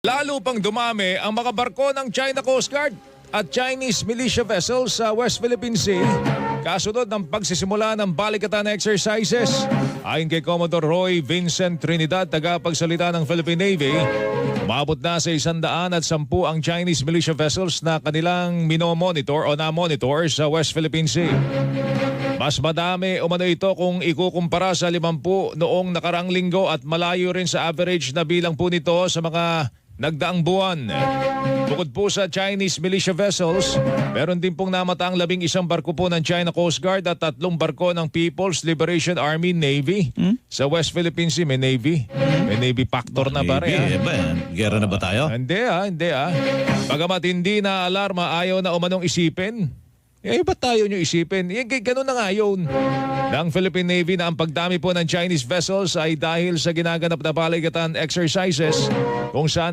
Lalo pang dumami ang mga barko ng China Coast Guard at Chinese militia vessels sa West Philippine Sea kasunod ng pagsisimula ng balikatan exercises. Ayon kay Commodore Roy Vincent Trinidad, tagapagsalita ng Philippine Navy, umabot na sa isandaan at sampu ang Chinese militia vessels na kanilang minomonitor o na-monitor sa West Philippine Sea. Mas madami umano ito kung ikukumpara sa 50 noong nakarang linggo at malayo rin sa average na bilang po nito sa mga nagdaang buwan. Bukod po sa Chinese militia vessels, meron din pong namataang labing isang barko po ng China Coast Guard at tatlong barko ng People's Liberation Army Navy. Sa West Philippine Sea may Navy. May Navy factor na ba Maybe, rin? eh, ba, gera na ba tayo? Hindi ah, hindi ah. Pagamat hindi na alarma, ayaw na umanong isipin. Eh, ba't tayo nyo isipin? Eh, ganun na nga yun. Ng Philippine Navy na ang pagdami po ng Chinese vessels ay dahil sa ginaganap na baligatan exercises kung saan